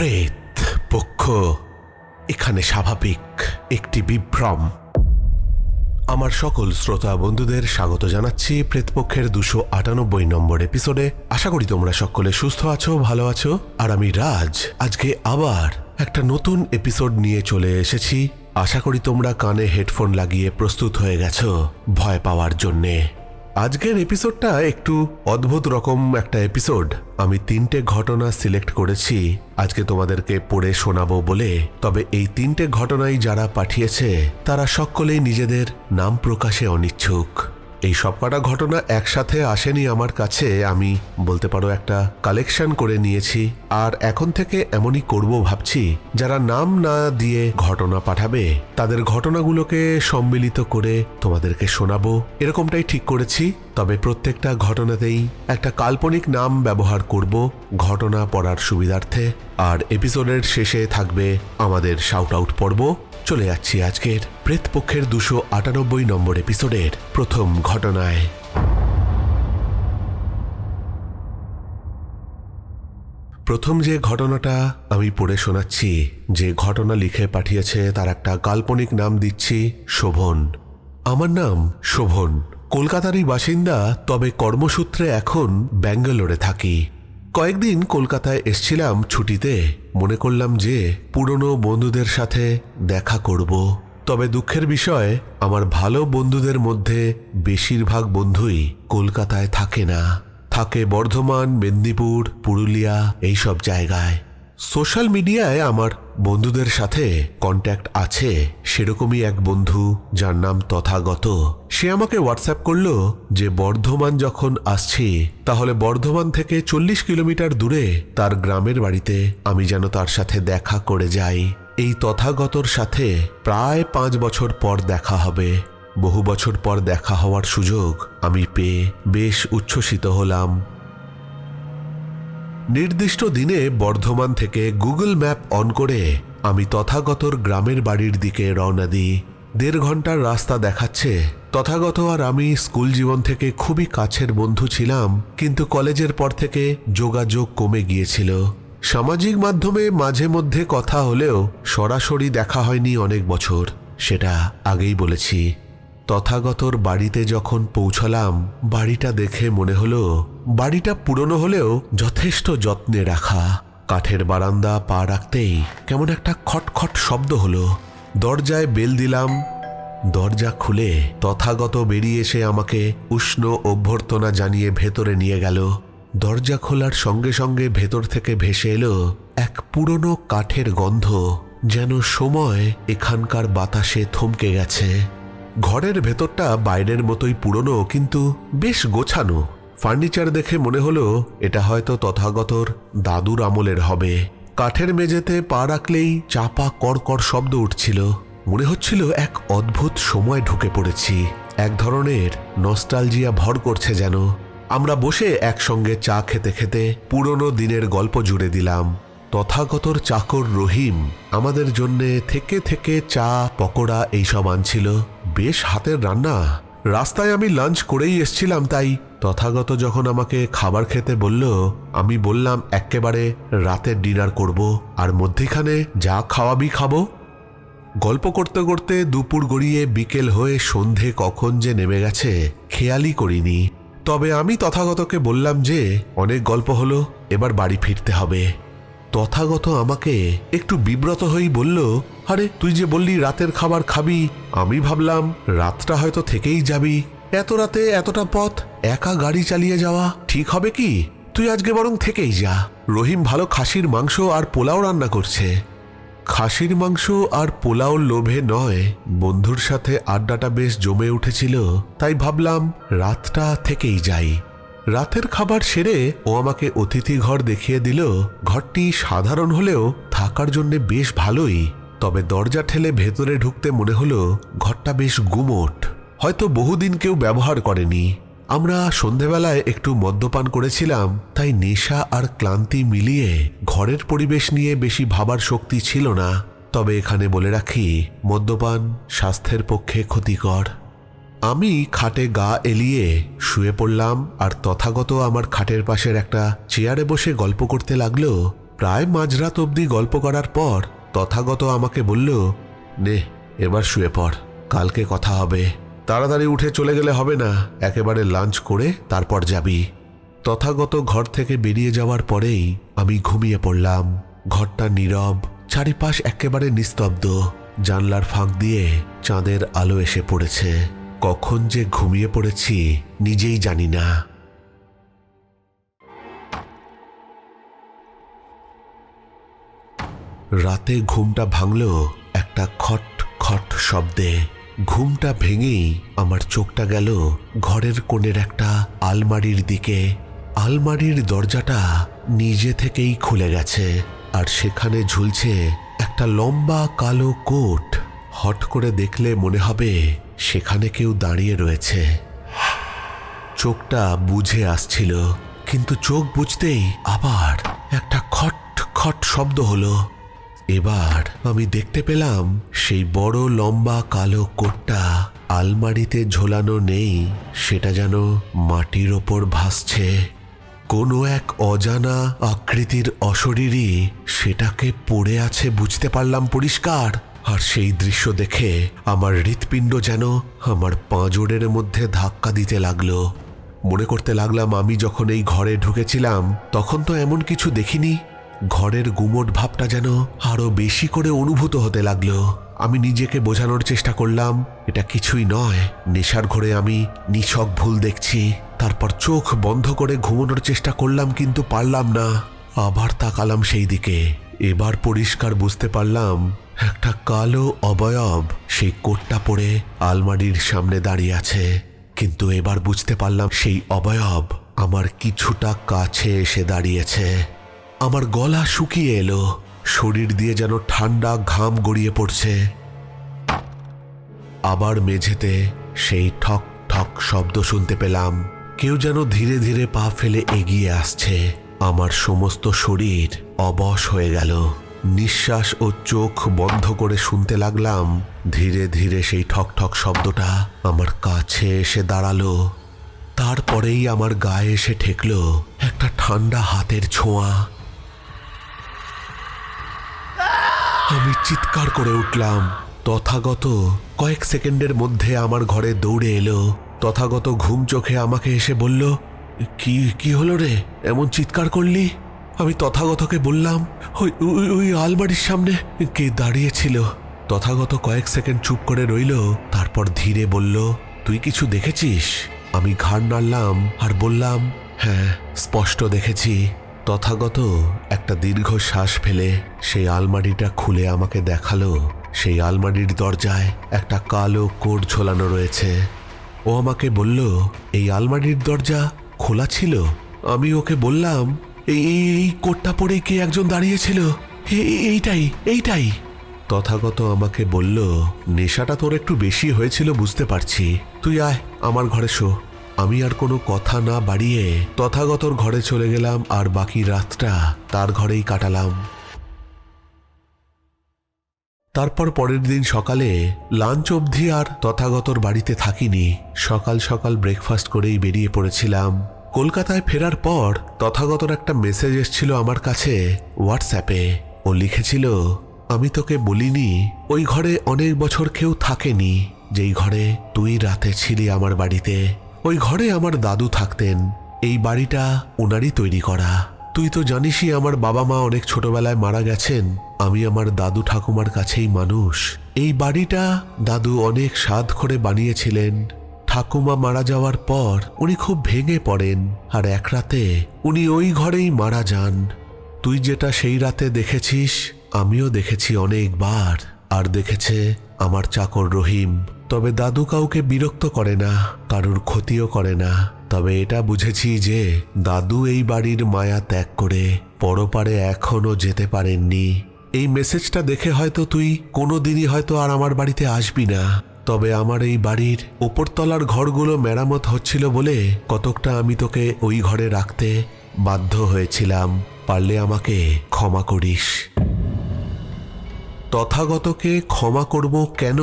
প্রেত পক্ষ, এখানে স্বাভাবিক একটি বিভ্রম। আমার সকল শ্রোতা বন্ধুদের স্বাগত জানাচ্ছি প্রেতপক্ষের দুশো আটানব্বই নম্বর এপিসোডে। আশা করি তোমরা সকলে সুস্থ আছো, ভালো আছো। আর আমি রাজ। আজকে আবার একটা নতুন এপিসোড নিয়ে চলে এসেছি। আশা করি তোমরা কানে হেডফোন লাগিয়ে প্রস্তুত হয়ে গেছো ভয় পাওয়ার জন্যে। আজকের এপিসোডটা একটু অদ্ভুত রকম একটা এপিসোড আমি তিনটে ঘটনা সিলেক্ট করেছি, আজকে তোমাদেরকে পড়ে শোনাবো বলে। তবে এই তিনটে ঘটনাই যারা পাঠিয়েছে, তারা সকলেই নিজেদের নাম প্রকাশে অনিচ্ছুক। এই সবকটা ঘটনা একসাথে আসেনি আমার কাছে, আমি বলতে পারো একটা কালেকশন করে নিয়েছি। আর এখন থেকে এমনই করব ভাবছি, যারা নাম না দিয়ে ঘটনা পাঠাবে, তাদের ঘটনাগুলোকে সম্মিলিত করে তোমাদেরকে শোনাবো। এরকমটাই ঠিক করেছি, তবে প্রত্যেকটা ঘটনাতেই একটা কাল্পনিক নাম ব্যবহার করব ঘটনা পড়ার সুবিধার্থে। আর এপিসোডের শেষে থাকবে আমাদের শাউট আউট পর্ব। চলে যাচ্ছি আজকের প্রেতপক্ষের দুশো আটানব্বই নম্বর এপিসোডের প্রথম ঘটনায়। প্রথম যে ঘটনাটা আমি পড়ে শোনাচ্ছি, যে ঘটনা লিখে পাঠিয়েছে তার একটা কাল্পনিক নাম দিচ্ছি, শোভন। আমার নাম শোভন। কলকাতারই বাসিন্দা, তবে কর্মসূত্রে এখন ব্যাঙ্গালোরে থাকি। কয়েকদিন কলকাতায় এসছিলাম ছুটিতে, মনে করলাম যে পুরনো বন্ধুদের সাথে দেখা করব। তবে দুঃখের বিষয়, আমার ভালো বন্ধুদের মধ্যে বেশিরভাগ বন্ধুই কলকাতায় থাকে না। থাকে বর্ধমান, মেদিনীপুর, পুরুলিয়া, এইসব জায়গায়। সোশ্যাল মিডিয়ায় আমার বন্ধুদের সাথে কন্ট্যাক্ট আছে সেরকমই এক বন্ধু যার নাম তথাগত। সে আমাকে হোয়াটসঅ্যাপ করল যে, বর্ধমান যখন আসছি, তাহলে বর্ধমান থেকে চল্লিশ কিলোমিটার দূরে তার গ্রামের বাড়িতে আমি যেন তার সাথে দেখা করে যাই। এই তথাগতর সাথে প্রায় পাঁচ বছর পর দেখা হবে। বহু বছর পর দেখা হওয়ার সুযোগ আমি পেয়ে বেশ উচ্ছ্বসিত হলাম। নির্দিষ্ট দিনে বর্ধমান থেকে গুগল ম্যাপ অন করে আমি তথাগতর গ্রামের বাড়ির দিকে রওনা দিই। দেড় ঘণ্টার রাস্তা দেখাচ্ছে। তথাগত আর আমি স্কুল জীবন থেকে খুবই কাছের বন্ধু ছিলাম, কিন্তু কলেজের পর থেকে যোগাযোগ কমে গিয়েছিল। সামাজিক মাধ্যমে মাঝে মধ্যে কথা হলেও সরাসরি দেখা হয়নি অনেক বছর, সেটা আগেই বলেছি। তথাগতর বাড়িতে যখন পৌঁছলাম, বাড়িটা দেখে মনে হলো বাড়িটা পুরনো হলেও যথেষ্ট যত্নে রাখা। কাঠের বারান্দা পা রাখতেই কেমন একটা খটখট শব্দ হলো। দরজায় বেল দিলাম। দরজা খুলে তথাগত বেরিয়ে এসে আমাকে উষ্ণ অভ্যর্থনা জানিয়ে ভেতরে নিয়ে গেল। দরজা খোলার সঙ্গে সঙ্গে ভেতর থেকে ভেসে এলো এক পুরনো কাঠের গন্ধ, যেন সময় এখানকার বাতাসে থমকে গেছে। ঘরের ভেতরটা বাইরের মতোই পুরনো, কিন্তু বেশ গোছানো। ফার্নিচার দেখে মনে হলো, এটা হয়তো তথাগতর দাদুর আমলের হবে। কাঠের মেঝেতে পা রাখলেই চাপা কড়কড় শব্দ উঠছিল। মনে হচ্ছিল এক অদ্ভুত সময় ঢুকে পড়েছি। এক ধরনের নস্টালজিয়া ভর করছে যেন। আমরা বসে একসঙ্গে চা খেতে খেতে পুরনো দিনের গল্প জুড়ে দিলাম। তথাগতর চাকর রহিম আমাদের জন্যে থেকে থেকে চা, পকোড়া এইসব আনছিল। বেশ হাতের রান্না। রাস্তায় আমি লাঞ্চ করেই এসছিলাম তাই তথাগত যখন আমাকে খাবার খেতে বলল, আমি বললাম, এক্কেবারে রাতের ডিনার করব আর মধ্যিখানে যা খাওয়াবি খাব। গল্প করতে করতে দুপুর গড়িয়ে বিকেল হয়ে সন্ধে কখন যে নেমে গেছে, খেয়ালই করিনি। তবে আমি তথাগতকে বললাম যে, অনেক গল্প হলো, এবার বাড়ি ফিরতে হবে। তথাগত আমাকে একটু বিব্রত হয়েই বলল, আরে, তুই যে বললি রাতের খাবার খাবি, আমি ভাবলাম রাতটা হয়তো থেকেই যাবি। এত রাতে এতটা পথ, একা গাড়ি চালিয়ে যাওয়া ঠিক হবে কি? তুই আজকে বরং থেকেই যা। রহিম ভালো খাসির মাংস আর পোলাও রান্না করছে। খাসির মাংস আর পোলাও লোভে নয়। বন্ধুর সাথে আড্ডাটা বেশ জমে উঠেছিল, তাই ভাবলাম রাতটা থেকেই যাই। রাতের খাবার সেরে ও আমাকে অতিথি ঘর দেখিয়ে দিল, ঘরটি সাধারণ হলেও থাকার জন্য বেশ ভালোই। তবে দরজা ঠেলে ভেতরে ঢুকতে মনে হলো, ঘরটা বেশ গুমোট। হয়তো বহুদিন কেউ ব্যবহার করেনি। আমরা সন্ধেবেলায় একটু মদ্যপান করেছিলাম, তাই নেশা আর ক্লান্তি মিলিয়ে ঘরের পরিবেশ নিয়ে বেশি ভাবার শক্তি ছিল না। তবে এখানে বলে রাখি, মদ্যপান স্বাস্থ্যের পক্ষে ক্ষতিকর। আমি খাটে গা এলিয়ে শুয়ে পড়লাম আর তথাগত আমার খাটের পাশের একটা চেয়ারে বসে গল্প করতে লাগল। প্রায় মাঝরাত অবধি গল্প করার পর তথাগত আমাকে বলল, নে, এবার শুয়ে পড়, কালকে কথা হবে। তাড়াতাড়ি উঠে চলে গেলে হবে না। একেবারে লাঞ্চ করে তারপর যাবি। তথাগত ঘর থেকে বেরিয়ে যাওয়ার পরেই আমি ঘুমিয়ে পড়লাম। ঘরটা নীরব, চারিপাশ একেবারে নিস্তব্ধ। জানলার ফাঁক দিয়ে চাঁদের আলো এসে পড়েছে। কখন যে ঘুমিয়ে পড়েছি নিজেই জানি না। রাতে ঘুমটা ভাঙল একটা খট খট শব্দে। ঘুমটা ভেঙেই আমার চোখটা গেল ঘরের কোণের একটা আলমারির দিকে। আলমারির দরজাটা নিজে থেকেই খুলে গেছে আর সেখানে ঝুলছে একটা লম্বা কালো কোট। হট করে দেখলে মনে হবে সেখানে কেউ দাঁড়িয়ে রয়েছে। চোখটা বুঝে আসছিল, কিন্তু চোখ বুঝতেই আবার একটা খট খট শব্দ হলো। এবার আমি দেখতে পেলাম সেই বড় লম্বা কালো কোটটা আলমারিতে ঝোলানো নেই, সেটা যেন মাটির ওপর ভাসছে। কোনো এক অজানা আকৃতির অশরীরই সেটাকে পড়ে আছে বুঝতে পারলাম পরিষ্কার। আর সেই দৃশ্য দেখে আমার হৃৎপিণ্ড যেন আমার পাঁজরের মধ্যে ধাক্কা দিতে লাগল। মনে করতে লাগলাম আমি যখন এই ঘরে ঢুকেছিলাম, তখন তো এমন কিছু দেখিনি। ঘরের গুমট ভাবটা যেন আরও বেশি করে অনুভূত হতে লাগল। আমি নিজেকে বোঝানোর চেষ্টা করলাম, এটা কিছুই নয়। নেশার ঘরে আমি নিছক ভুল দেখছি। তারপর চোখ বন্ধ করে ঘুমানোর চেষ্টা করলাম কিন্তু পারলাম না। আবার তাকালাম সেই দিকে। এবার পরিষ্কার বুঝতে পারলাম, একটা কালো অবয়ব সেই কোটটা পরে আলমারির সামনে দাঁড়িয়ে আছে। কিন্তু এবার বুঝতে পারলাম সেই অবয়ব আমার কিছুটা কাছে এসে দাঁড়িয়েছে। আমার গলা শুকিয়ে এলো। শরীর দিয়ে যেন ঠান্ডা ঘাম গড়িয়ে পড়ছে। আবার মেঝেতে সেই ঠক ঠক শব্দ শুনতে পেলাম। কেউ যেন ধীরে ধীরে পা ফেলে এগিয়ে আসছে। আমার সমস্ত শরীর অবশ হয়ে গেল। নিঃশ্বাস ও চোখ বন্ধ করে শুনতে লাগলাম। ধীরে ধীরে সেই ঠক ঠক শব্দটা আমার কাছে এসে দাঁড়াল। তারপরেই আমার গায়ে এসে ঠেকলো। একটা ঠান্ডা হাতের ছোঁয়া। আমি চিৎকার করে উঠলাম। তথাগত কয়েক সেকেন্ডের মধ্যে আমার ঘরে দৌড়ে এলো। তথাগত ঘুম চোখে আমাকে এসে বলল, কি কি হলো রে? এমন চিৎকার করলি? আমি তথাগতকে বললাম, ওই ওই আলমারির সামনে কে দাঁড়িয়েছিল? তথাগত কয়েক সেকেন্ড চুপ করে রইল, তারপর ধীরে বলল, তুই কিছু দেখেছিস? আমি ঘাড় নাড়লাম আর বললাম হ্যাঁ স্পষ্ট দেখেছি। তথাগত একটা দীর্ঘ শ্বাস ফেলে সেই আলমারিটা খুলে আমাকে দেখাল। সেই আলমারির দরজায় একটা কালো কোট ঝোলানো রয়েছে। ও আমাকে বলল, এই আলমারির দরজা খোলা ছিল? আমি ওকে বললাম, এই, এই- কোটটা পরে কে একজন দাঁড়িয়েছিল? এইটাই এইটাই। তথাগত আমাকে বলল, নেশাটা তোর একটু বেশি হয়েছিল, বুঝতে পারছি। তুই আয়, আমার ঘরে শো। আমি আর কোনো কথা না বাড়িয়ে তথাগতর ঘরে চলে গেলাম আর বাকি রাতটা তার ঘরেই কাটালাম। তারপর পরের দিন সকালে লাঞ্চ অবধি আর তথাগতর বাড়িতে থাকিনি। সকাল সকাল ব্রেকফাস্ট করেই বেরিয়ে পড়েছিলাম। কলকাতায় ফেরার পর তথাগতর একটা মেসেজ এসেছিল আমার কাছে হোয়াটসঅ্যাপে ও লিখেছিল, আমি তোকে বলিনি, ওই ঘরে অনেক বছর কেউ থাকেনি। যেই ঘরে তুই রাতে ছিলি আমার বাড়িতে। ওই ঘরে আমার দাদু থাকতেন। এই বাড়িটা ওনারই তৈরি করা। তুই তো জানিসই আমার বাবা মা অনেক ছোটবেলায় মারা গেছেন। আমি আমার দাদু ঠাকুমার কাছেই মানুষ। এই বাড়িটা দাদু অনেক স্বাদ করে বানিয়েছিলেন। ঠাকুমা মারা যাওয়ার পর উনি খুব ভেঙে পড়েন আর এক রাতে উনি ওই ঘরেই মারা যান। তুই যেটা সেই রাতে দেখেছিস, আমিও দেখেছি অনেকবার। আর দেখেছে আমার চাকর রহিম। তবে দাদু কাউকে বিরক্ত করে না, কারুর ক্ষতিও করে না। তবে এটা বুঝেছি যে, দাদু এই বাড়ির মায়া ত্যাগ করে পরপারে এখনও যেতে পারেননি। এই মেসেজটা দেখে হয়তো তুই কোনো দিনই হয়তো আর আমার বাড়িতে আসবি না। তবে আমার এই বাড়ির ওপরতলার ঘরগুলো মেরামত হচ্ছিল বলে কতকটা আমি তোকে ওই ঘরে রাখতে বাধ্য হয়েছিলাম। পারলে আমাকে ক্ষমা করিস। তথাগতকে ক্ষমা করব কেন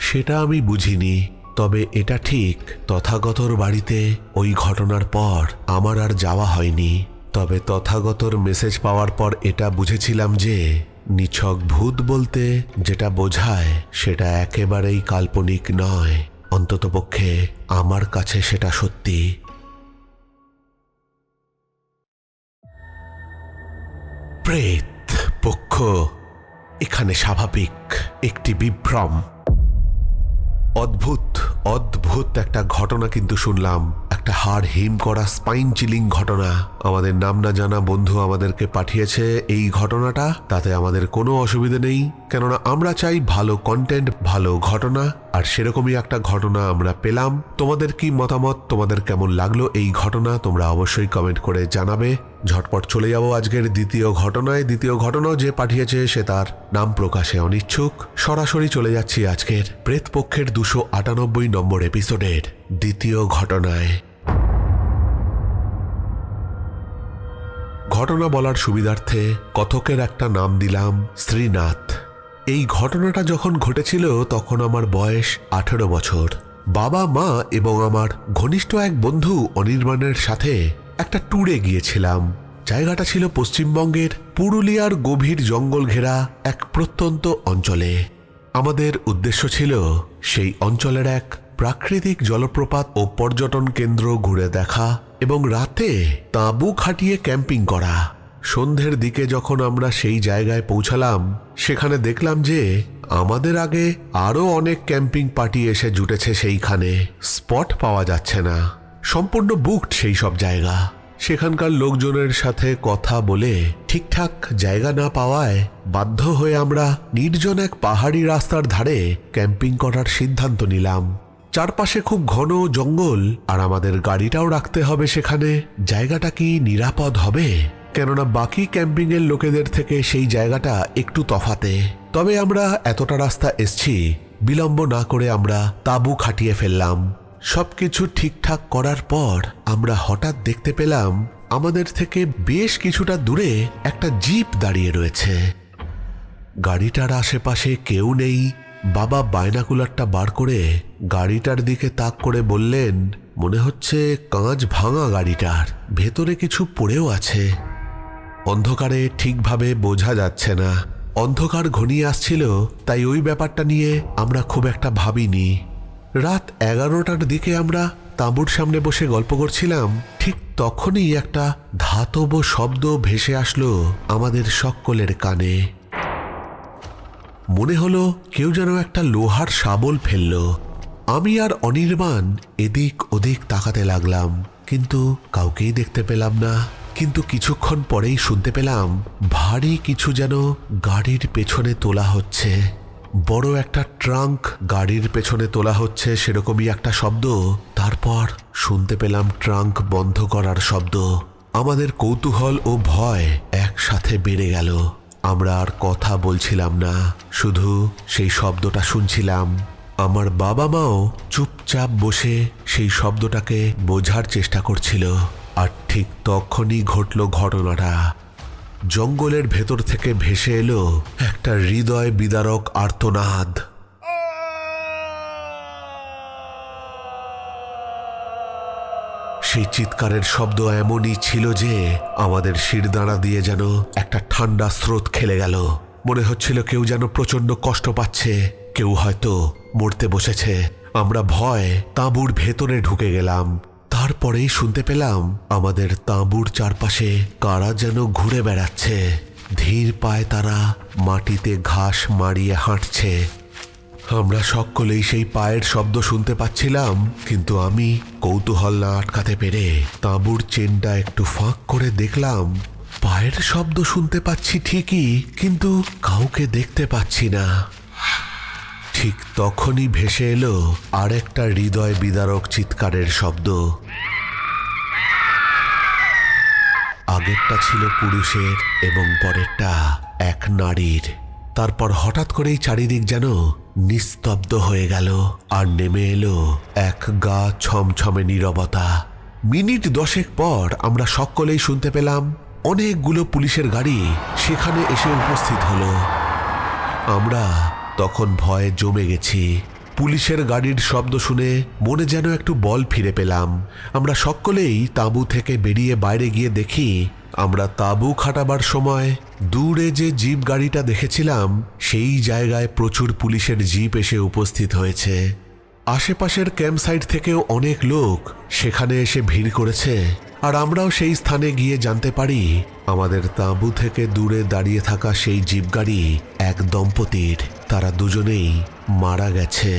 সেটা আমি বুঝিনি। তবে এটা ঠিক, তথাগতর বাড়িতে ওই ঘটনার পর আমার আর যাওয়া হয়নি। তবে তথাগতর মেসেজ পাওয়ার পর এটা বুঝেছিলাম যে, নিছক ভূত বলতে যেটা বোঝায় সেটা একেবারেই কাল্পনিক নয়। অন্ততপক্ষে আমার কাছে সেটা সত্যি। প্রেত পক্ষ এখানে স্বাভাবিক একটি বিভ্রম অদ্ভুত অদ্ভুত একটা ঘটনা কিন্তু শুনলাম। একটা হাড় হিম করা স্পাইন চিলিং ঘটনা। আমাদের নাম না জানা বন্ধু আমাদেরকে পাঠিয়েছে এই ঘটনাটা। তাতে আমাদের কোনো অসুবিধে নেই। কেননা আমরা চাই ভালো কন্টেন্ট ভালো ঘটনা। আর সেরকমই একটা ঘটনা আমরা পেলাম। তোমাদের কি মতামত? তোমাদের কেমন লাগল এই ঘটনা? তোমরা অবশ্যই কমেন্ট করে জানাবে। ঝটপট চলে যাব আজকের দ্বিতীয় ঘটনায়। দ্বিতীয় ঘটনাও যে পাঠিয়েছে সে তার নাম প্রকাশে অনিচ্ছুক। সরাসরি চলে যাচ্ছি আজকের প্রেতপক্ষের দুশো আটানব্বই নম্বর এপিসোডের দ্বিতীয় ঘটনায়। ঘটনা বলার সুবিধার্থে কথকের একটা নাম দিলাম শ্রীনাথ। এই ঘটনাটা যখন ঘটেছিল, তখন আমার বয়স আঠেরো বছর। বাবা, মা এবং আমার ঘনিষ্ঠ এক বন্ধু অনির্বাণের সাথে একটা ট্যুরে গিয়েছিলাম। জায়গাটা ছিল পশ্চিমবঙ্গের পুরুলিয়ার গভীর জঙ্গল ঘেরা এক প্রত্যন্ত অঞ্চলে। আমাদের উদ্দেশ্য ছিল সেই অঞ্চলের এক প্রাকৃতিক জলপ্রপাত ও পর্যটন কেন্দ্র ঘুরে দেখা এবং রাতে তাঁবু খাটিয়ে ক্যাম্পিং করা। সন্ধ্যের দিকে যখন আমরা সেই জায়গায় পৌঁছালাম, সেখানে দেখলাম যে আমাদের আগে আরও অনেক ক্যাম্পিং পার্টি এসে জুটেছে সেইখানে। স্পট পাওয়া যাচ্ছে না। সম্পূর্ণ বুকড সেই সব জায়গা। সেখানকার লোকজনের সাথে কথা বলে ঠিকঠাক জায়গা না পাওয়ায় বাধ্য হয়ে আমরা নির্জন এক পাহাড়ি রাস্তার ধারে ক্যাম্পিং করার সিদ্ধান্ত নিলাম। চারপাশে খুব ঘন জঙ্গল, আর আমাদের গাড়িটাও রাখতে হবে সেখানে। জায়গাটা কি নিরাপদ হবে? কেননা বাকি ক্যাম্পিং এর লোকেদের থেকে সেই জায়গাটা একটু তফাতে। তবে আমরা এতটা রাস্তা এসছি, বিলম্ব না করে আমরা তাঁবু খাটিয়ে ফেললাম। সবকিছু ঠিকঠাক করার পর আমরা হঠাৎ দেখতে পেলাম, আমাদের থেকে বেশ কিছুটা দূরে একটা জিপ দাঁড়িয়ে রয়েছে। গাড়িটার আশেপাশে কেউ নেই বাবা বাইনাকুলারটা বার করে গাড়িটার দিকে তাক করে বললেন, মনে হচ্ছে কাঁচ ভাঙা গাড়িটার। ভেতরে কিছু পড়েও আছে। অন্ধকারে ঠিকভাবে বোঝা যাচ্ছে না। অন্ধকার ঘনিয়ে আসছিল, তাই ওই ব্যাপারটা নিয়ে আমরা খুব একটা ভাবিনি। রাত এগারোটার দিকে আমরা তাঁবুর সামনে বসে গল্প করছিলাম। ঠিক তখনই একটা ধাতব শব্দ ভেসে আসলো আমাদের সকলের কানে। মনে হলো কেউ যেন একটা লোহার শাবল ফেলল। আমি আর অনির্বাণ এদিক ওদিক তাকাতে লাগলাম, কিন্তু কাউকেই দেখতে পেলাম না। কিন্তু কিছুক্ষণ পরেই শুনতে পেলাম, ভারী কিছু যেন গাড়ির পেছনে তোলা হচ্ছে। বড় একটা ট্রাঙ্ক গাড়ির পেছনে তোলা হচ্ছে সেরকমই একটা শব্দ। তারপর শুনতে পেলাম ট্রাঙ্ক বন্ধ করার শব্দ। আমাদের কৌতূহল ও ভয় একসাথে বেড়ে গেল। আমরা আর কথা বলছিলাম না, শুধু সেই শব্দটা শুনছিলাম। আমার বাবা মাও চুপচাপ বসে সেই শব্দটাকে বোঝার চেষ্টা করছিল, আর ঠিক তখনই ঘটল ঘটনাটা। জঙ্গলের ভেতর থেকে ভেসে এলো একটা হৃদয় বিদারক আর্তনাদ। সেই চিৎকারের শব্দ এমনই ছিল যে আমাদের শিরদাঁড়া দিয়ে যেন একটা ঠান্ডা স্রোত খেলে গেল। মনে হচ্ছিল কেউ যেন প্রচণ্ড কষ্ট পাচ্ছে, কেউ হয়তো মরতে বসেছে। আমরা ভয় তাঁবুর ভেতরে ঢুকে গেলাম। তারপরেই শুনতে পেলাম আমাদের তাঁবুর চারপাশে কারা যেন ঘুরে বেড়াচ্ছে। ধীর পায় তারা মাটিতে ঘাস মারিয়ে হাঁটছে। আমরা সকলেই সেই পায়ের শব্দ শুনতে পাচ্ছিলাম, কিন্তু আমি কৌতূহল না আটকাতে পেরে তাঁবুর চেনটা একটু ফাঁক করে দেখলাম, পায়ের শব্দ শুনতে পাচ্ছি ঠিকই, কিন্তু কাউকে দেখতে পাচ্ছি না। ঠিক তখনই ভেসে এলো আর একটা হৃদয় বিদারক চিৎকারের শব্দ। আগেরটা ছিল পুরুষের এবং পরেরটা এক নারীর। তারপর হঠাৎ করেই চারিদিক যেন নিস্তব্ধ হয়ে গেল আর নেমে এলো এক গা ছমছমে নীরবতা। মিনিট দশেক পর আমরা সকলেই শুনতে পেলাম অনেকগুলো পুলিশের গাড়ি সেখানে এসে উপস্থিত হলো। আমরা তখন ভয়ে জমে গেছি। পুলিশের গাড়ির শব্দ শুনে মনে যেন একটু বল ফিরে পেলাম। আমরা সকলেই তাঁবু থেকে বেরিয়ে বাইরে গিয়ে দেখি আমরা তাঁবু খাটাবার সময় দূরে যে জিপ গাড়িটা দেখেছিলাম, সেই জায়গায় প্রচুর পুলিশের জিপ এসে উপস্থিত হয়েছে। আশেপাশের ক্যাম্প সাইট থেকেও অনেক লোক সেখানে এসে ভিড় করেছে, আর আমরাও সেই স্থানে গিয়ে জানতে পারি, আমাদের তাঁবু থেকে দূরে দাঁড়িয়ে থাকা সেই জিপ গাড়ি এক দম্পতির, তারা দুজনেই মারা গেছে।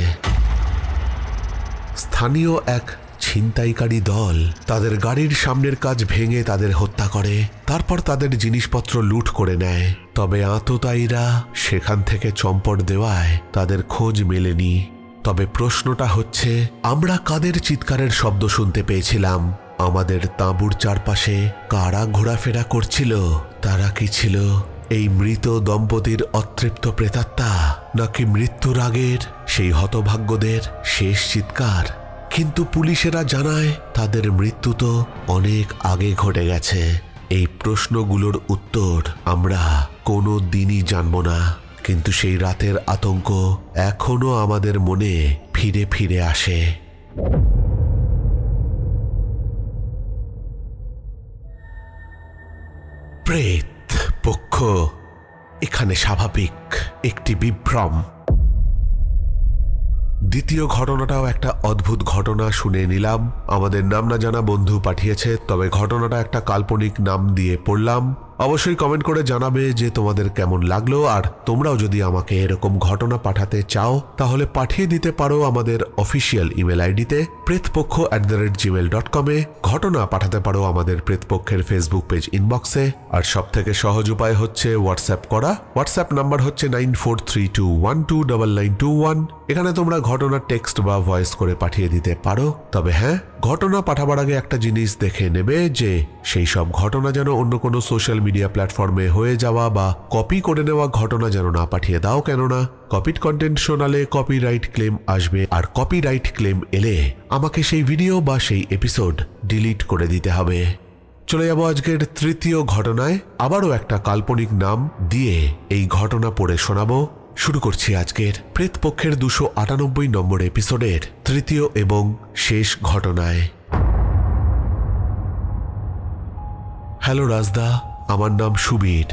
স্থানীয় এক ছিনতাইকারী দল তাদের গাড়ির সামনের কাজ ভেঙে তাদের হত্যা করে, তারপর তাদের জিনিসপত্র লুট করে নেয়। তবে আততায়ীরা সেখান থেকে চম্পট দেওয়ায় তাদের খোঁজ মেলেনি। তবে প্রশ্নটা হচ্ছে, আমরা কাদের চিৎকারের শব্দ শুনতে পেয়েছিলাম? আমাদের তাঁবুর চারপাশে কারা ঘোরাফেরা করছিল? তারা কি ছিল? এই মৃত দম্পতির অতৃপ্ত প্রেতাত্মা নাকি মৃত্যুর আগের সেই হতভাগ্যদের শেষ চিৎকার? কিন্তু পুলিশেরা জানায়, তাদের মৃত্যু তো অনেক আগে ঘটে গেছে। এই প্রশ্নগুলোর উত্তর আমরা কোনো দিনই জানব না। কিন্তু সেই রাতের আতঙ্ক এখনও আমাদের মনে ফিরে ফিরে আসে। প্রেত পক্ষ, এখানে স্বাভাবিক একটি বিভ্রম। দ্বিতীয় ঘটনাটাও একটা অদ্ভুত ঘটনা শুনে নিলাম। আমাদের নাম না জানা বন্ধু পাঠিয়েছে, তবে ঘটনাটা একটা কাল্পনিক নাম দিয়ে পড়লাম। অবশ্যই কমেন্ট করে জানাবে যে তোমাদের কেমন লাগল, আর তোমরাও যদি আমাকে এরকম ঘটনা পাঠাতে চাও, তাহলে পাঠিয়ে দিতে পারো আমাদের অফিসিয়াল ইমেল আইডিতে Pretpokkho at the rate gmail dot কমে ঘটনা পাঠাতে পারো আমাদের প্রেতপক্ষের ফেসবুক পেজ ইনবক্সে আর সব থেকে সহজ উপায় হচ্ছে হোয়াটসঅ্যাপ করা। হোয়াটসঅ্যাপ নাম্বার হচ্ছে nine four three two one two double nine two one এখানে তোমরা ঘটনা টেক্সট বা ভয়েস করে পাঠিয়ে দিতে পারো। তবে হ্যাঁ ঘটনা পাঠাবার আগে একটা জিনিস দেখে নেবে যে সেই সব ঘটনা যেন অন্য কোনো সোশ্যাল মিডিয়া প্ল্যাটফর্মে হয়ে যাওয়া বা কপি করে নেওয়া ঘটনা যেন না পাঠিয়ে দাও কেননা কপিড কন্টেন্ট শোনালে কপিরাইট ক্লেম আসবে আর কপিরাইট ক্লেম এলে আমাকে সেই ভিডিও বা সেই এপিসোড ডিলিট করে দিতে হবে। চলে যাব আজকের তৃতীয় ঘটনায়। আবারও একটা কাল্পনিক নাম দিয়ে এই ঘটনা পড়ে শোনাবো। শুরু করছি আজকের প্রেতপক্ষের দুশো আটানব্বই নম্বর এপিসোডের তৃতীয় এবং শেষ ঘটনায়। হ্যালো রাজদা, আমার নাম সুবীর।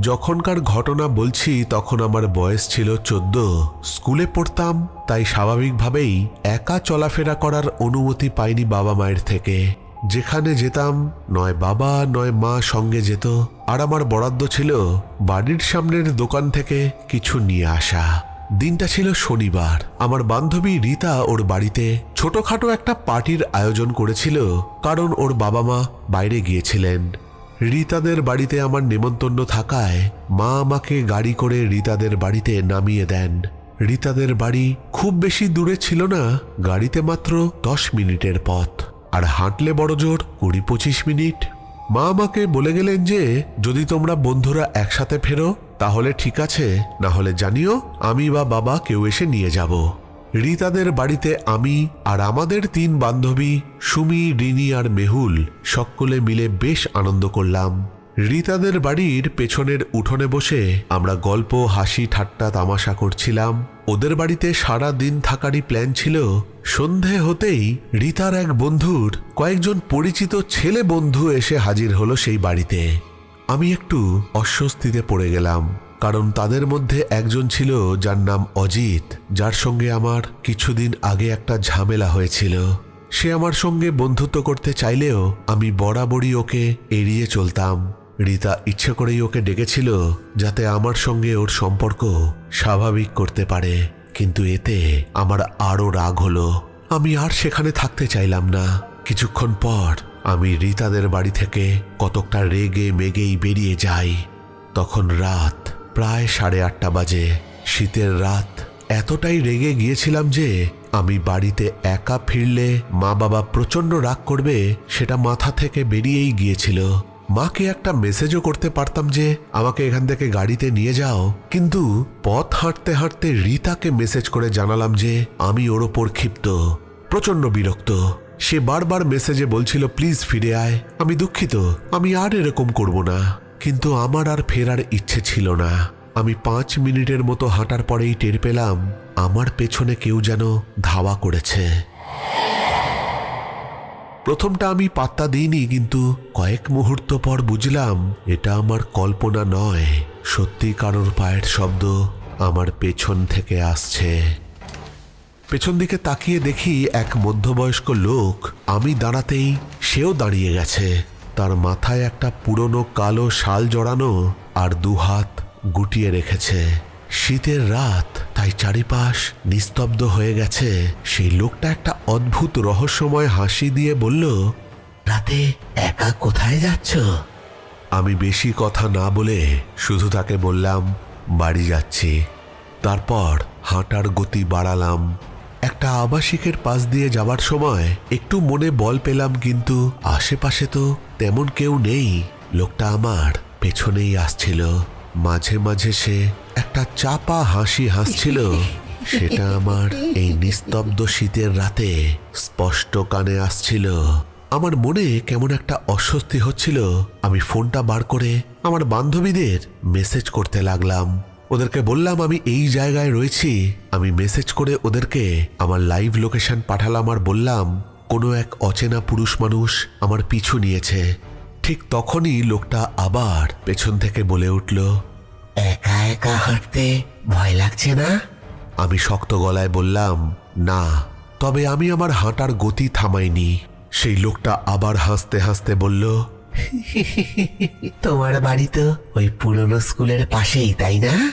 যখনকার ঘটনা বলছি, তখন আমার বয়স ছিল চোদ্দ। স্কুলে পড়তাম, তাই স্বাভাবিকভাবেই একা চলাফেরা করার অনুমতি পাইনি বাবা মায়ের থেকে। যেখানে যেতাম, নয় বাবা, নয় মা সঙ্গে যেত। আর আমার বরাদ্দ ছিল বাড়ির সামনের দোকান থেকে কিছু নিয়ে আসা। দিনটা ছিল শনিবার। আমার বান্ধবী রীতা ওর বাড়িতে ছোটখাটো একটা পার্টির আয়োজন করেছিল, কারণ ওর বাবা মা বাইরে গিয়েছিলেন। রীতাদের বাড়িতে আমার নেমন্তন্ন থাকায় মা আমাকে গাড়ি করে রীতাদের বাড়িতে নামিয়ে দেন। রীতাদের বাড়ি খুব বেশি দূরে ছিল না, গাড়িতে মাত্র দশ মিনিটের পথ। আর হাঁটলে বড় জোর কুড়ি পঁচিশ মিনিট। মা আমাকে বলে গেলেন যে, যদি তোমরা বন্ধুরা একসাথে ফেরো, তাহলে ঠিক আছে, না হলে জানিও, আমি বা বাবা কেউ এসে নিয়ে যাব। রীতাদের বাড়িতে আমি আর আমাদের তিন বান্ধবী সুমি, রিনি আর মেহুল সকলে মিলে বেশ আনন্দ করলাম। রীতাদের বাড়ির পেছনের উঠোনে বসে আমরা গল্প, হাসি, ঠাট্টা, তামাশা করছিলাম। ওদের বাড়িতে সারা দিন থাকারই প্ল্যান ছিল। সন্ধে হতেই রীতার এক বন্ধুর কয়েকজন পরিচিত ছেলে বন্ধু এসে হাজির হলো সেই বাড়িতে। আমি একটু অস্বস্তিতে পড়ে গেলাম, কারণ তাদের মধ্যে একজন ছিল যার নাম অজিত, যার সঙ্গে আমার কিছুদিন আগে একটা ঝামেলা হয়েছিল। সে আমার সঙ্গে বন্ধুত্ব করতে চাইলেও আমি বরাবরই ওকে এড়িয়ে চলতাম। রীতা ইচ্ছে করেই ওকে ডেকেছিল যাতে আমার সঙ্গে ওর সম্পর্ক স্বাভাবিক করতে পারে। কিন্তু এতে আমার আরও রাগ হলো। আমি আর সেখানে থাকতে চাইলাম না। কিছুক্ষণ পর আমি রীতাদের বাড়ি থেকে কতকটা রেগে মেগেই বেরিয়ে যাই। তখন রাত প্রায় সাড়ে আটটা বাজে। শীতের রাত। এতটাই রেগে গিয়েছিলাম যে আমি বাড়িতে একা ফিরলে মা বাবা প্রচণ্ড রাগ করবে সেটা মাথা থেকে বেরিয়েই গিয়েছিল। মাকে একটা মেসেজও করতে পারতাম যে, আমাকে এখান থেকে গাড়িতে নিয়ে যাও। কিন্তু পথ হাঁটতে হাঁটতে রীতাকে মেসেজ করে জানালাম যে, আমি ওর ওপর ক্ষিপ্ত, প্রচণ্ড বিরক্ত। সে বারবার মেসেজে বলছিল, প্লিজ ফিরে আয়, আমি দুঃখিত, আমি আর এরকম করব না। কিন্তু আমার আর ফেরার ইচ্ছে ছিল না। আমি পাঁচ মিনিটের মতো হাঁটার পরেই টের পেলাম, আমার পেছনে কেউ যেন ধাওয়া করেছে। প্রথমটা আমি পাত্তা দিইনি, কিন্তু কয়েক মুহূর্ত পর বুঝলাম এটা আমার কল্পনা নয়। সত্যি কারোর পায়ের শব্দ আমার পেছন থেকে আসছে। পেছন দিকে তাকিয়ে দেখি এক মধ্যবয়স্ক লোক, আমি দাঁড়াতেই সেও দাঁড়িয়ে গেছে। তার মাথায় একটা পুরনো কালো শাল জড়ানো আর দুহাত গুটিয়ে রেখেছে। শীতের রাত তাই চারিপাশ নিস্তব্ধ হয়ে গেছে। সেই লোকটা একটা অদ্ভুত রহস্যময় হাসি দিয়ে বলল, রাতে একা কোথায় যাচ্ছ? আমি বেশি কথা না বলে শুধু তাকে বললাম, বাড়ি যাচ্ছি। তারপর হাঁটার গতি বাড়ালাম। একটা আবাসিকের পাশ দিয়ে যাবার সময় একটু মনে বল পেলাম, কিন্তু আশেপাশে তো তেমন কেউ নেই। লোকটা আমার পেছনেই আসছিল। মাঝে মাঝে সে একটা চাপা হাসি হাসছিল। সেটা আমার এই নিস্তব্ধ শীতের রাতে স্পষ্ট কানে আসছিল। আমার মনে কেমন একটা অস্বস্তি হচ্ছিল। আমি ফোনটা বার করে আমার বান্ধবীদের মেসেজ করতে লাগলাম। ওদেরকে বললাম আমি এই জায়গায় রয়েছি। আমি মেসেজ করে ওদেরকে আমার লাইভ লোকেশন পাঠালাম আর বললাম কোনো এক অচেনা পুরুষ মানুষ আমার পিছু নিয়েছে। ঠিক তখনই লোকটা আবার পেছন থেকে বলে উঠল একা একা হাঁটতে ভয় লাগছে না? আমি শক্ত গলায় বললাম না তবে আমি আমার হাঁটার গতি থামাইনি। সেই লোকটা আবার হাসতে হাসতে বলল তোমার বাড়ি তো ওই পুরনো স্কুলের পাশেই তাই না?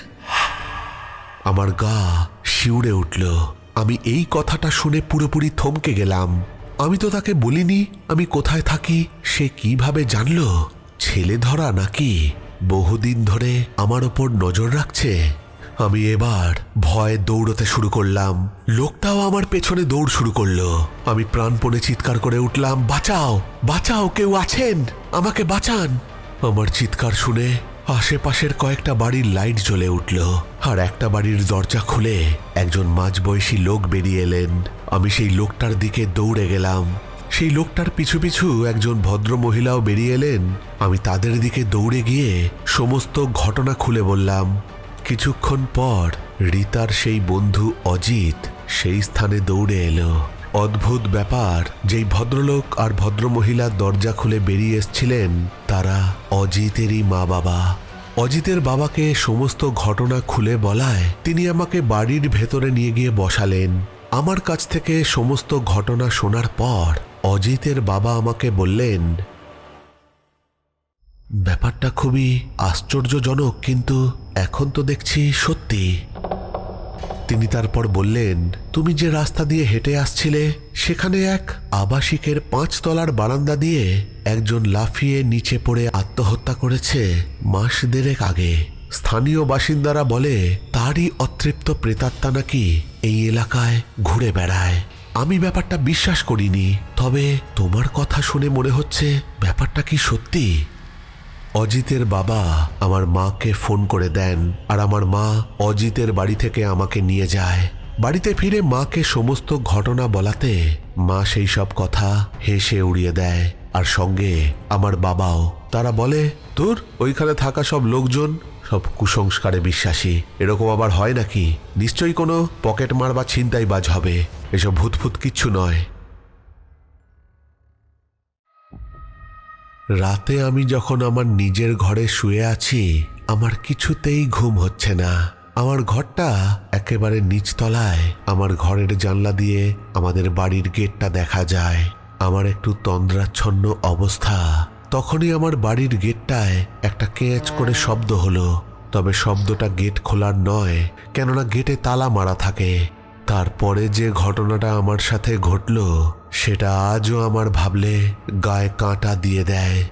আমার গা শিউরে উঠল। আমি এই কথাটা শুনে পুরোপুরি থমকে গেলাম। আমি তো তাকে বলিনি আমি কোথায় থাকি সে কীভাবে জানলো? ছেলে ধরা নাকি? বহুদিন ধরে আমার ওপর নজর রাখছে। আমি এবার ভয় দৌড়তে শুরু করলাম। লোকটাও আমার পেছনে দৌড় শুরু করল। আমি প্রাণপণে চিৎকার করে উঠলাম, বাঁচাও বাঁচাও, কেউ আছেন? আমাকে বাঁচান! আমার চিৎকার শুনে আশেপাশের কয়েকটা বাড়ির লাইট জ্বলে উঠল আর একটা বাড়ির দরজা খুলে একজন মাঝবয়সী লোক বেরিয়ে এলেন। আমি সেই লোকটার দিকে দৌড়ে গেলাম। সেই লোকটার পিছু পিছু একজন ভদ্র মহিলাও বেরিয়ে এলেন। আমি তাদের দিকে দৌড়ে গিয়ে সমস্ত ঘটনা খুলে বললাম। কিছুক্ষণ পর রিতার সেই বন্ধু অজিত সেই স্থানে দৌড়ে এলো। অদ্ভুত ব্যাপার, যেই ভদ্রলোক আর ভদ্রমহিলার দরজা খুলে বেরিয়ে এসছিলেন, তারা অজিতেরই মা বাবা অজিতের বাবাকে সমস্ত ঘটনা খুলে বলায়, তিনি আমাকে বাড়ির ভেতরে নিয়ে গিয়ে বসালেন। আমার কাছ থেকে সমস্ত ঘটনা শোনার পর অজিতের বাবা আমাকে বললেন, ব্যাপারটা খুবই আশ্চর্যজনক, কিন্তু এখন তো দেখছি সত্যি। তিনি তারপর বললেন, তুমি যে রাস্তা দিয়ে হেঁটে আসছিলে, সেখানে এক আবাসিকের পাঁচতলার বারান্দা দিয়ে একজন লাফিয়ে নিচে পড়ে আত্মহত্যা করেছে মাস দেড়েক আগে। স্থানীয় বাসিন্দারা বলে, তারই অতৃপ্ত প্রেতাত্মা নাকি এই এলাকায় ঘুরে বেড়ায়। আমি ব্যাপারটা বিশ্বাস করিনি, তবে তোমার কথা শুনে মনে হচ্ছে ব্যাপারটা কি সত্যি? অজিতের বাবা আমার মাকে ফোন করে দেন আর আমার মা অজিতের বাড়ি থেকে আমাকে নিয়ে যায়। বাড়িতে ফিরে মাকে সমস্ত ঘটনা বলাতে মা সেই সব কথা হেসে উড়িয়ে দেয় আর সঙ্গে আমার বাবাও। তারা বলে, তোর ওইখানে থাকা সব লোকজন সব কুসংস্কারে বিশ্বাসী। এরকম আবার হয় নাকি? নিশ্চয়ই কোনো পকেট মার বা ছিনতাই বাজ হবে। এসব ভূতফুত কিচ্ছু নয়। রাতে আমি যখন আমার নিজের ঘরে শুয়ে আছি, আমার কিছুতেই ঘুম হচ্ছে না। আমার ঘরটা একেবারে নিচতলায়, আমার ঘরের জানলা দিয়ে আমাদের বাড়ির গেটটা দেখা যায়। আমার একটু তন্দ্রাচ্ছন্ন অবস্থা। তখনই আমার বাড়ির গেটটায় একটা কেঁচ করে শব্দ হলো। তবে শব্দটা গেট খোলার নয়, কেননা গেটে তালা মারা থাকে। তারপরে যে ঘটনাটা আমার সাথে ঘটল, সেটা আজও আমার ভাবলে গায়ে কাঁটা দিয়ে দেয়।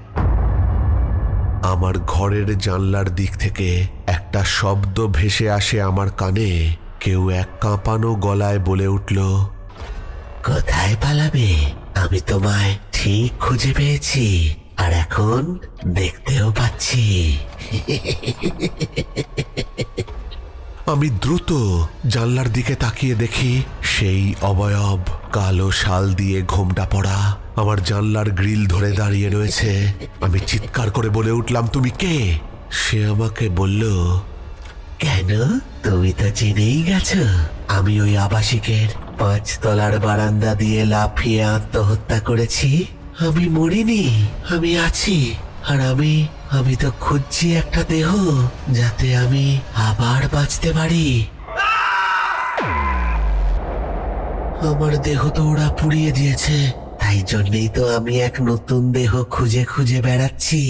আমার ঘরের জানলার দিক থেকে একটা শব্দ ভেসে আসে আমার কানে। কেউ এক কাঁপানো গলায় বলে উঠল, কোথায় পালাবে? আমি তোমায় ঠিক খুঁজে পেয়েছি, আর এখন দেখতেও পাচ্ছি। আমি দ্রুত জানলার দিকে তাকিয়ে দেখি সেই অবয়ব কালো শাল দিয়ে ঘোমটা পড়া। আমার জানলার গ্রিল ধরে দাঁড়িয়ে রয়েছে। আমি চিৎকার করে বলে উঠলাম, তুমি কে? সে আমাকে বলল, কেন? তুমি তো জেনেই গেছো। আমি ওই আবাসিকের পাঁচ তলার বারান্দা দিয়ে লাফিয়ে আত্মহত্যা করেছি। আমি মরিনি, আমি আছি, আর আমি আমি তো খুঁজছি একটা দেহ যাতে আমি আবার বাঁচতে পারি। আমার দেহ তো ওরা পুড়িয়ে দিয়েছে, তাই জন্যই তো আমি এক নতুন দেহ খুঁজে খুঁজে বেড়াচ্ছি।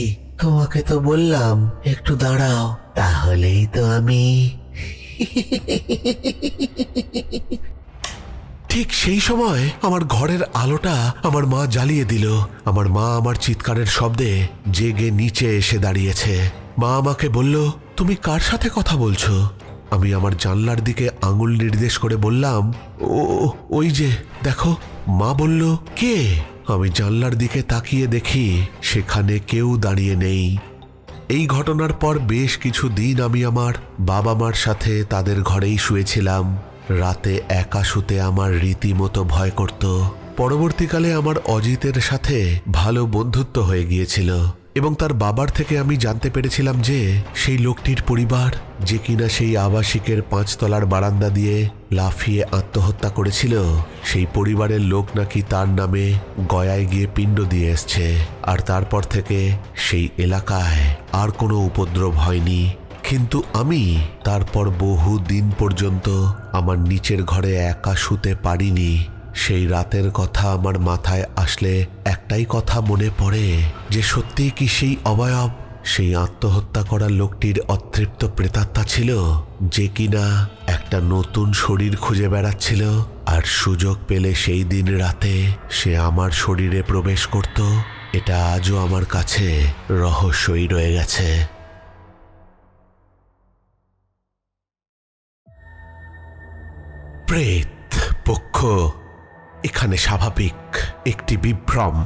তোমাকে তো বললাম, একটু দাঁড়াও, তাহলেই তো আমি ঠিক সেই সময় আমার ঘরের আলোটা আমার মা জ্বালিয়ে দিল। আমার মা আমার চিৎকারের শব্দে জেগে নিচে এসে দাঁড়িয়েছে। মা আমাকে বলল, তুমি কার সাথে কথা বলছো? আমি আমার জানলার দিকে আঙুল নির্দেশ করে বললাম, ও, ওই যে, দেখো, মা বলল, কে? আমি জানলার দিকে তাকিয়ে দেখি সেখানে কেউ দাঁড়িয়ে নেই। এই ঘটনার পর বেশ কিছু দিন আমি আমার বাবা মার সাথে তাদের ঘরেই শুয়েছিলাম। রাতে একা শুতে আমার রীতিমতো ভয় করত। পরবর্তীকালে আমার অজিতের সাথে ভালো বন্ধুত্ব হয়ে গিয়েছিল এবং তার বাবার থেকে আমি জানতে পেরেছিলাম যে সেই লোকটির পরিবার যে কিনা সেই আবাসিকের পাঁচতলার বারান্দা দিয়ে লাফিয়ে আত্মহত্যা করেছিল, সেই পরিবারের লোক নাকি তার নামে গয়ায় গিয়ে পিণ্ড দিয়ে এসছে। আর তারপর থেকে সেই এলাকায় আর কোনো উপদ্রব হয়নি। কিন্তু আমি তারপর বহু দিন পর্যন্ত আমার নিচের ঘরে একা শুতে পারিনি। সেই রাতের কথা আমার মাথায় আসলে একটাই কথা মনে পড়ে যে সত্যিই কি সেই অবয়ব, সেই আত্মহত্যা করা লোকটির অতৃপ্ত প্রেতাত্মা ছিল, যে কিনা একটা নতুন শরীর খুঁজে বেড়াচ্ছিল আর সুযোগ পেলে সেই দিন রাতে সে আমার শরীরে প্রবেশ করত। এটা আজও আমার কাছে রহস্যই রয়ে গেছে। প্রেত পক্ষ এখানে স্বাভাবিক একটি বিভ্রম।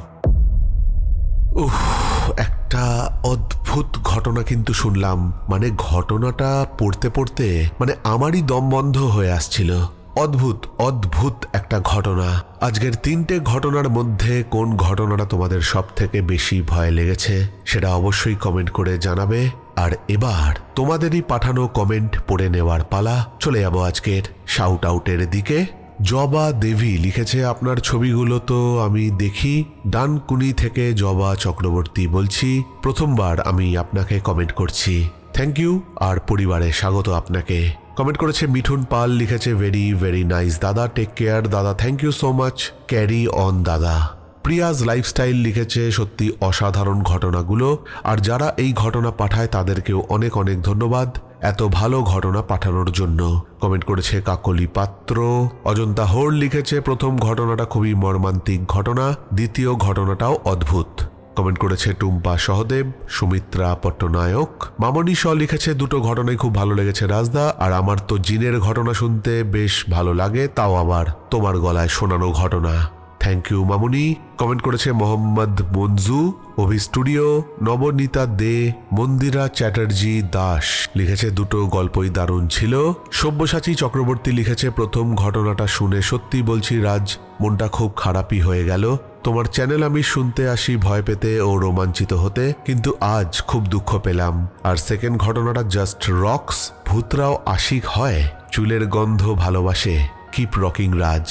উহ, একটা অদ্ভুত ঘটনা কিন্তু শুনলাম। মানে ঘটনাটা পড়তে পড়তে মানে আমারই দম বন্ধ হয়ে আসছিল। অদ্ভুত অদ্ভুত একটা ঘটনা। আজকের তিনটে ঘটনার মধ্যে কোন ঘটনাটা তোমাদের সব থেকে বেশি ভয় লেগেছে, সেটা অবশ্যই কমেন্ট করে জানাবে। আর এবার তোমাদেরই পাঠানো কমেন্ট পড়ে নেওয়ার পালা, চলে যাব আজকের শাউট আউটের দিকে। জবা দেবী লিখেছে, আপনার ছবিগুলো তো আমি দেখি, ডানকুনি থেকে জবা চক্রবর্তী বলছি, প্রথমবার আমি আপনাকে কমেন্ট করছি। থ্যাংক ইউ, আর পরিবারে স্বাগত আপনাকে। কমেন্ট করেছে, মিঠুন পাল লিখেছে ভেরি ভেরি নাইস দাদা টেক কেয়ার দাদা thank you so much carry on দাদা. প্রিয়াজ লাইফস্টাইল লিখেছে, সত্যি অসাধারণ ঘটনাগুলো। আর যারা এই ঘটনা পাঠায়, তাদেরকেও অনেক অনেক ধন্যবাদ এত ভালো ঘটনা পাঠানোর জন্য। কমেন্ট করেছে, কাকলি পাত্র। অজন্তা হোর লিখেছে, প্রথম ঘটনাটা খুবই মর্মান্তিক ঘটনা, দ্বিতীয় ঘটনাটাও অদ্ভুত। কমেন্ট করেছে টুম্পা সহদেব, সুমিত্রা পট্টনায়ক। মামনি শ লিখেছে, দুটো ঘটনাই খুব ভালো লেগেছে রাজদা, আর আমার তো জিনের ঘটনা শুনতে বেশ ভালো লাগে, তাও আবার তোমার গলায় শোনানো ঘটনা। Thank you Mamuni. কমেন্ট করেছে মোহাম্মদ মঞ্জু। অভি স্টুডিও নবনীতা দে, মন্দিরা চ্যাটার্জি দাস। লিখেছে দুটো গল্পই দারুণ ছিল। সব্যসাচী চক্রবর্তী লিখেছে, প্রথম ঘটনাটা শুনে সত্যি বলছি, রাজ, মনটা খুব খারাপই হয়ে গেল। তোমার চ্যানেল আমি শুনতে আসি ভয় পেতে ও রোমাঞ্চিত হতে, কিন্তু আজ খুব দুঃখ পেলাম। আর সেকেন্ড ঘটনাটা জাস্ট রক্স ভূতরাও আশিক হয়, চুলের গন্ধ ভালোবাসে। Keep rocking Raj.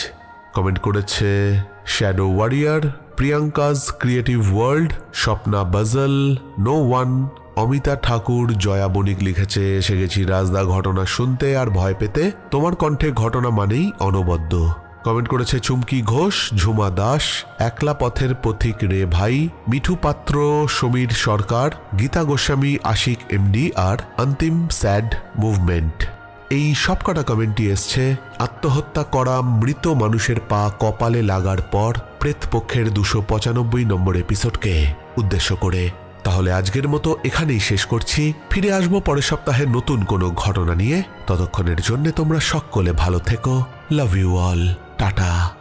কমেন্ট করেছে shadow warrior Priyanka's creative world Swapna Bajal no one Amita Thakur Joya Banik লিখেছে এসে গেছি রাজদা ঘটনা শুনতে আর ভয় পেতে। তোমার কণ্ঠে ঘটনা মানেই অনবদ্য। কমেন্ট করেছে চুমকি ঘোষ, ঝুমা দাস, একলা পথের পথিক রে ভাই, মিঠু পাত্র, সমীর সরকার, গীতা গোস্বামী, আশিক এমডি আর অন্তিম স্যাড মুভমেন্ট এই সবকটা কমেন্টটি এসছে, আত্মহত্যা করা মৃত মানুষের পা কপালে লাগার পর প্রেতপক্ষের দুশো পঁচানব্বই নম্বর এপিসোডকে উদ্দেশ্য করে। তাহলে আজকের মতো এখানেই শেষ করছি। ফিরে আসব পরের সপ্তাহে নতুন কোনো ঘটনা নিয়ে। ততক্ষণের জন্য তোমরা সকলে ভালো থেকো। Love you all tata.